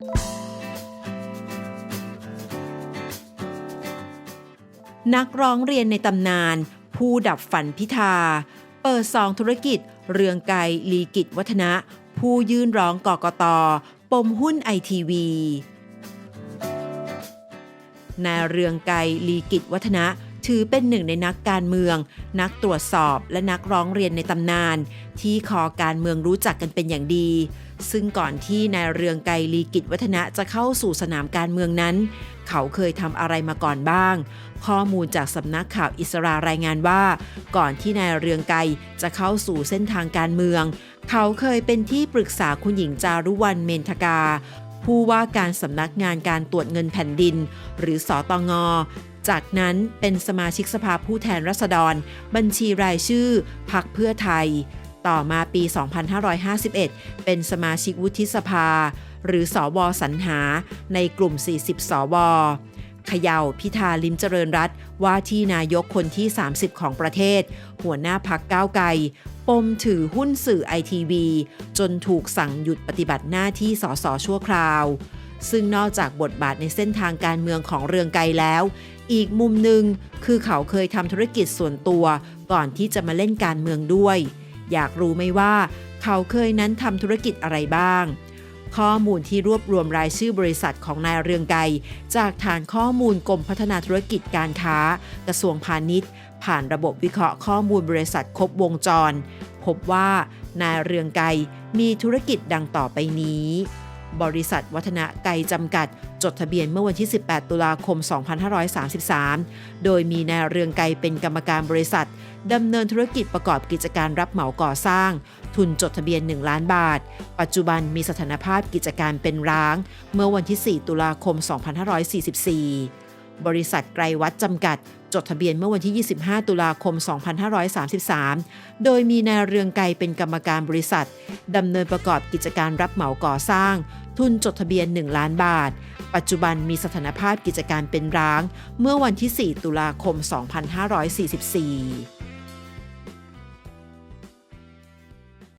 นักร้องเรียนในตำนาน ผู้ดับฝันพิธา เปิดซองธุรกิจ เรืองไกรลีกิจวัฒนะ ผู้ยื่นร้องกกต ปมหุ้นไอทีวีนายเรืองไกรลีกิจวัฒนะ ถือเป็นหนึ่งในนักการเมือง นักตรวจสอบและนักร้องเรียนในตำนาน ที่คอการเมืองรู้จักกันเป็นอย่างดี ซึ่งก่อนที่นายเรืองไกรลีกิจวัฒนะจะเข้าสู่สนามการเมืองนั้น เขาเคยทำอะไรมาก่อนบ้าง ข้อมูลจากสำนักข่าวอิสรารายงานว่า ก่อนที่นายเรืองไกรจะเข้าสู่เส้นทางการเมือง เขาเคยเป็นที่ปรึกษาคุณหญิงจารุวรรณเมนทกาผู้ว่าการสำนักงานการตรวจเงินแผ่นดิน หรือสอตง จากนั้นเป็นสมาชิกสภาผู้แทนราษฎร บัญชีรายชื่อพรรคเพื่อไทย ต่อมาปี 2551 เป็นสมาชิกวุฒิสภา หรือสอวสรรหา ในกลุ่ม 40 สวเขย่าพิธาลิมเจริญรัตว่าที่นายกคนที่ 30 ของประเทศ หัวหน้าพักก้าวไกล ปมถือหุ้นสื่อไอทีวีจนถูกสั่งหยุดปฏิบัติหน้าที่สสชั่วคราว ซึ่งนอกจากบทบาทในเส้นทางการเมืองของเรืองไกรแล้ว อีกมุมหนึ่งคือเขาเคยทำธุรกิจส่วนตัวก่อนที่จะมาเล่นการเมืองด้วย อยากรู้ไหมว่า เขาเคยนั้นทำธุรกิจอะไรบ้าง ข้อมูลที่รวบรวมรายชื่อบริษัทของนายเรืองไกรจากฐานข้อมูลกรมพัฒนาธุรกิจการค้า กระทรวงพาณิชย์ ผ่านระบบวิเคราะห์ข้อมูลบริษัทครบวงจร พบว่านายเรืองไกรมีธุรกิจดังต่อไปนี้ บริษัทวัฒนะไกรจำกัด จดทะเบียนเมื่อวันที่ 18 ตุลาคม 2533 โดยมีนายเรืองไกรเป็นกรรมการบริษัทดำเนินธุรกิจประกอบกิจการรับเหมาก่อสร้าง ทุนจดทะเบียน 1 ล้านบาท ปัจจุบันมีสถานภาพกิจการเป็นร้าง เมื่อวันที่ 4 ตุลาคม 2544 บริษัทไกรวัดจำกัด จดทะเบียนเมื่อวันที่ 25 ตุลาคม 2533 โดยมีนายเรืองไกรเป็นกรรมการบริษัท ดำเนินประกอบกิจการรับเหมาก่อสร้าง ทุนจดทะเบียน 1 ล้านบาท ปัจจุบันมีสถานภาพกิจการเป็นร้าง เมื่อวันที่ 4 ตุลาคม 2544